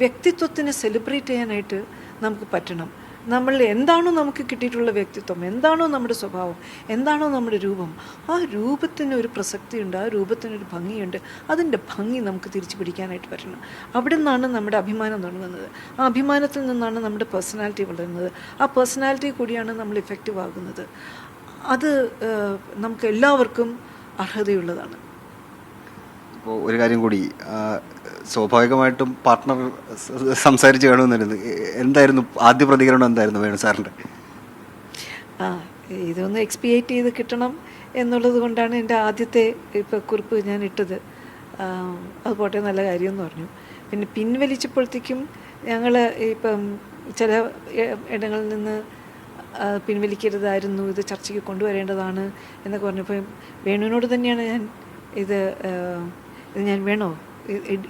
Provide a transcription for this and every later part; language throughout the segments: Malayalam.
വ്യക്തിത്വത്തിനെ സെലിബ്രേറ്റ് ചെയ്യാനായിട്ട് നമുക്ക് പറ്റണം. നമ്മൾ എന്താണോ നമുക്ക് കിട്ടിയിട്ടുള്ള വ്യക്തിത്വം എന്താണോ നമ്മുടെ സ്വഭാവം എന്താണോ നമ്മുടെ രൂപം ആ രൂപത്തിന് ഒരു പ്രസക്തിയുണ്ട് ആ രൂപത്തിനൊരു ഭംഗിയുണ്ട് അതിന്റെ ഭംഗി നമുക്ക് തിരിച്ചു പിടിക്കാനായിട്ട് പറ്റണം. അവിടെ നിന്നാണ് നമ്മുടെ അഭിമാനം തുടങ്ങുന്നത്. ആ അഭിമാനത്തിൽ നിന്നാണ് നമ്മുടെ പേഴ്സണാലിറ്റി വളരുന്നത്. ആ പേഴ്സണാലിറ്റി കൂടിയാണ് നമ്മൾ ഇഫക്റ്റീവ് ആകുന്നത്. അത് നമുക്ക് എല്ലാവർക്കും അർഹതയുള്ളതാണ്. ഇപ്പോൾ ഒരു കാര്യം കൂടി സ്വാഭാവികമായിട്ടും പാർട്ട്ണർ സംസാരിച്ച് കാണുമെന്നായിരുന്നു എന്തായിരുന്നു ആദ്യ പ്രതികരണം എന്തായിരുന്നു വേണു സാറിന്റെ ആ ഇതൊന്ന് എക്സ്പിയേറ്റ് ചെയ്ത് കിട്ടണം എന്നുള്ളത് കൊണ്ടാണ് എന്റെ ആദ്യത്തെ ഇപ്പോൾ കുറിപ്പ് ഞാൻ ഇട്ടത്. അത് പോട്ടെ നല്ല കാര്യം എന്ന് പറഞ്ഞു. പിന്നെ പിൻവലിച്ചപ്പോഴത്തേക്കും ഞങ്ങൾ ഇപ്പം ചില ഇടങ്ങളിൽ നിന്ന് പിൻവലിക്കരുതായിരുന്നു ഇത് ചർച്ചയ്ക്ക് കൊണ്ടുവരേണ്ടതാണ് എന്നൊക്കെ പറഞ്ഞപ്പോൾ വേണുവിനോട് തന്നെയാണ് ഞാൻ ഇത് ഇത് ഞാൻ വേണോ?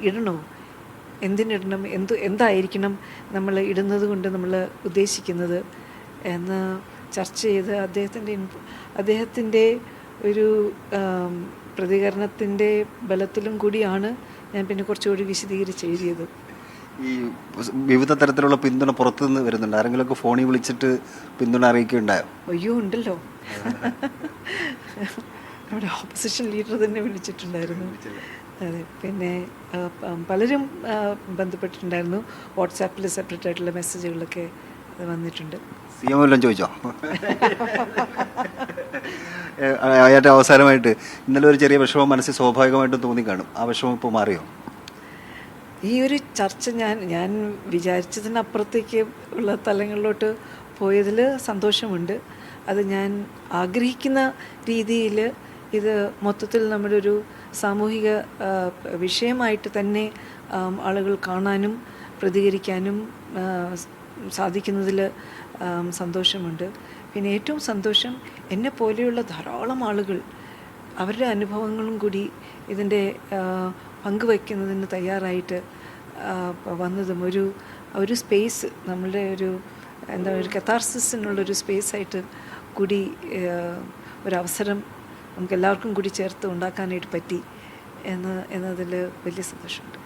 ഇടണോ? എന്തിനിടണം എന്ത് എന്തായിരിക്കണം നമ്മൾ ഇടുന്നത് കൊണ്ട് നമ്മൾ ഉദ്ദേശിക്കുന്നത്? എന്ന് ചർച്ച ചെയ്ത് അദ്ദേഹത്തിന്റെ അദ്ദേഹത്തിന്റെ ഒരു പ്രതികരണത്തിന്റെ ബലത്തിലും കൂടിയാണ് ഞാൻ പിന്നെ കുറച്ചുകൂടി വിശദീകരിച്ച് എഴുതിയത് ഈ വിവിധ തരത്തിലുള്ള പിന്തുണ പുറത്തു നിന്ന് വരുന്നുണ്ട്. ആരെങ്കിലുമൊക്കെ ഫോണിൽ വിളിച്ചിട്ട് പിന്തുണ അറിയിക്കുകയുണ്ടായോ? അയ്യോ ഉണ്ടല്ലോ. നമ്മുടെ ഓപ്പോസിഷൻ ലീഡർ തന്നെ വിളിച്ചിട്ടുണ്ടായിരുന്നു. അതെ പിന്നെ പലരും ബന്ധപ്പെട്ടിട്ടുണ്ടായിരുന്നു. വാട്സാപ്പിൽ സെപ്പറേറ്റ് ആയിട്ടുള്ള മെസ്സേജുകളൊക്കെ വന്നിട്ടുണ്ട്. സി എം എല്ലാം ചോദിച്ചോ? ഏ, ഏറ്റവും അവസാനമായിട്ട് ഇന്നലെ ഒരു ചെറിയ വിഷമം മനസ്സിൽ സ്വാഭാവികമായിട്ടും തോന്നി കാണും. ആ വിഷമം ഇപ്പോൾ മാറിയോ? ഈ ഒരു ചർച്ച ഞാൻ ഞാൻ വിചാരിച്ചതിനപ്പുറത്തേക്ക് ഉള്ള തലങ്ങളിലോട്ട് പോയതിൽ സന്തോഷമുണ്ട്. അത് ഞാൻ ആഗ്രഹിക്കുന്ന രീതിയിൽ ഇത് മൊത്തത്തിൽ നമ്മുടെ ഒരു സാമൂഹിക വിഷയമായിട്ട് തന്നെ ആളുകൾ കാണാനും പ്രതികരിക്കാനും സാധിക്കുന്നതിൽ സന്തോഷമുണ്ട്. പിന്നെ ഏറ്റവും സന്തോഷം എന്നെ പോലെയുള്ള ധാരാളം ആളുകൾ അവരുടെ അനുഭവങ്ങളും കൂടി ഇതിന്റെ പങ്കുവയ്ക്കുന്നതിന് തയ്യാറായിട്ട് വന്നതും ഒരു ഒരു സ്പേസ് നമ്മളുടെ ഒരു എന്താ ഒരു കത്താർസിസിനുള്ളൊരു സ്പേസായിട്ട് കൂടി ഒരവസരം നമുക്ക് എല്ലാവർക്കും കൂടി ചേർത്ത് ഉണ്ടാക്കാനായിട്ട് പറ്റി എന്ന് എന്നതിൽ വലിയ സന്തോഷമുണ്ട്.